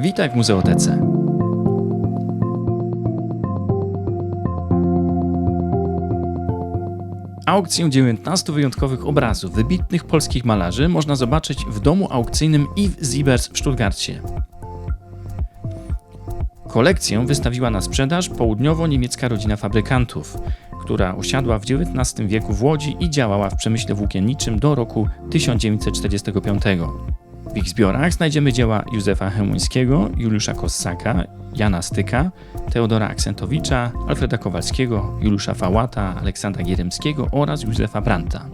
Witaj w Muzeotece. Aukcję 19 wyjątkowych obrazów wybitnych polskich malarzy można zobaczyć w domu aukcyjnym Yves Ziebers w Stuttgarcie. Kolekcję wystawiła na sprzedaż południowo-niemiecka rodzina fabrykantów, która usiadła w XIX wieku w Łodzi i działała w przemyśle włókienniczym do roku 1945. W ich zbiorach znajdziemy dzieła Józefa Chełmońskiego, Juliusza Kossaka, Jana Styka, Teodora Aksentowicza, Alfreda Kowalskiego, Juliusza Fałata, Aleksandra Gieremskiego oraz Józefa Branta.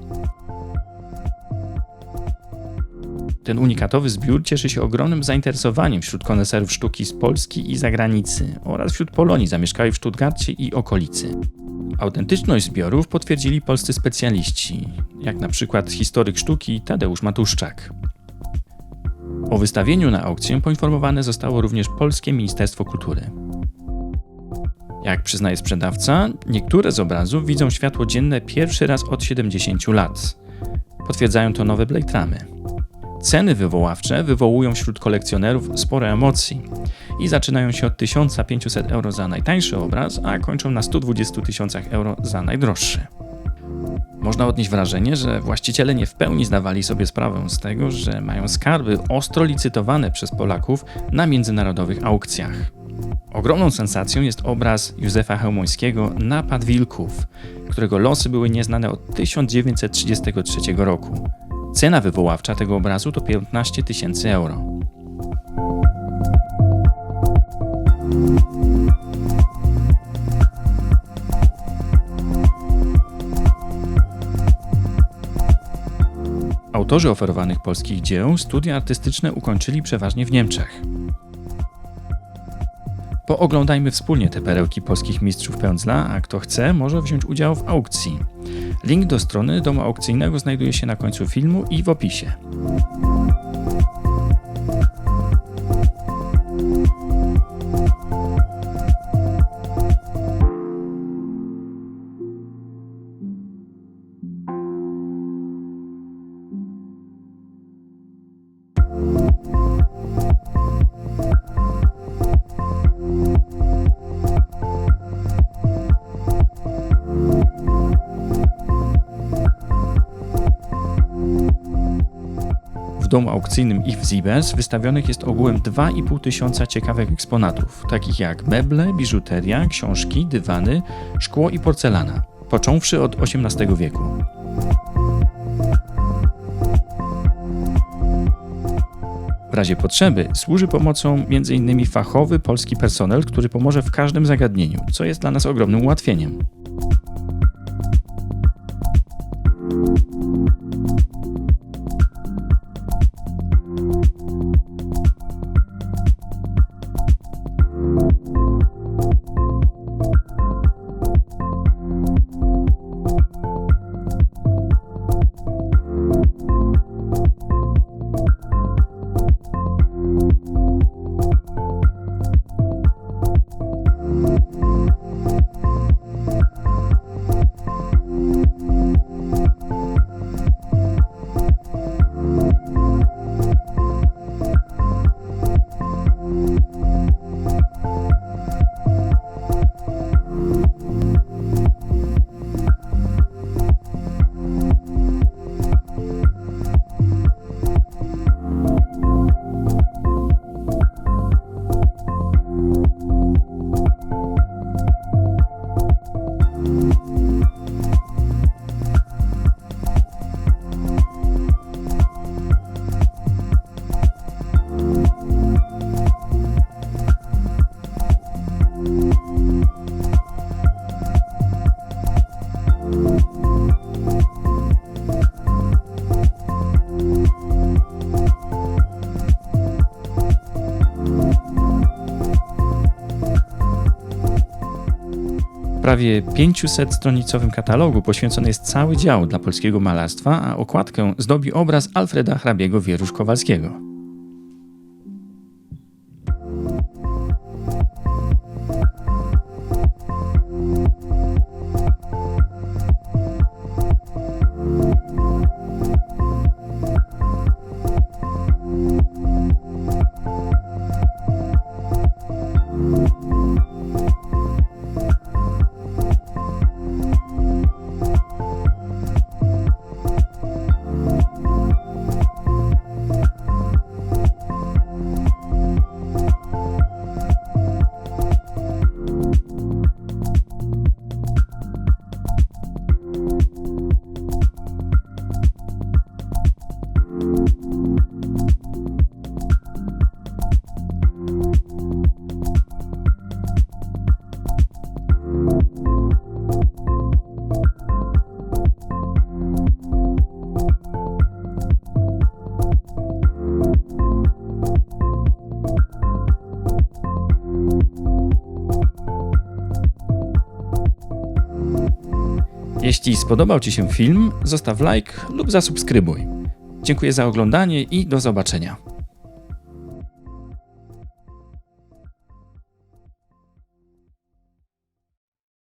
Ten unikatowy zbiór cieszy się ogromnym zainteresowaniem wśród koneserów sztuki z Polski i zagranicy oraz wśród Polonii zamieszkałej w Stuttgarcie i okolicy. Autentyczność zbiorów potwierdzili polscy specjaliści, jak na przykład historyk sztuki Tadeusz Matuszczak. O wystawieniu na aukcję poinformowane zostało również Polskie Ministerstwo Kultury. Jak przyznaje sprzedawca, niektóre z obrazów widzą światło dzienne pierwszy raz od 70 lat. Potwierdzają to nowe Blade Ramy. Ceny wywoławcze wywołują wśród kolekcjonerów spore emocji i zaczynają się od 1500 euro za najtańszy obraz, a kończą na 120 tysiącach euro za najdroższy. Można odnieść wrażenie, że właściciele nie w pełni zdawali sobie sprawę z tego, że mają skarby ostro licytowane przez Polaków na międzynarodowych aukcjach. Ogromną sensacją jest obraz Józefa Chełmońskiego Napad Wilków, którego losy były nieznane od 1933 roku. Cena wywoławcza tego obrazu to 15 tysięcy euro. Autorzy oferowanych polskich dzieł studia artystyczne ukończyli przeważnie w Niemczech. Pooglądajmy wspólnie te perełki polskich mistrzów pędzla, a kto chce, może wziąć udział w aukcji. Link do strony domu aukcyjnego znajduje się na końcu filmu i w opisie. W domu aukcyjnym Yves Zibers wystawionych jest ogółem 2,5 tysiąca ciekawych eksponatów, takich jak meble, biżuteria, książki, dywany, szkło i porcelana, począwszy od XVIII wieku. Razie potrzeby służy pomocą m.in. fachowy polski personel, który pomoże w każdym zagadnieniu, co jest dla nas ogromnym ułatwieniem. Prawie 500-stronicowym katalogu poświęcony jest cały dział dla polskiego malarstwa, a okładkę zdobi obraz Alfreda Hrabiego Wierusz Kowalskiego. Jeśli spodobał Ci się film, zostaw like lub zasubskrybuj. Dziękuję za oglądanie i do zobaczenia.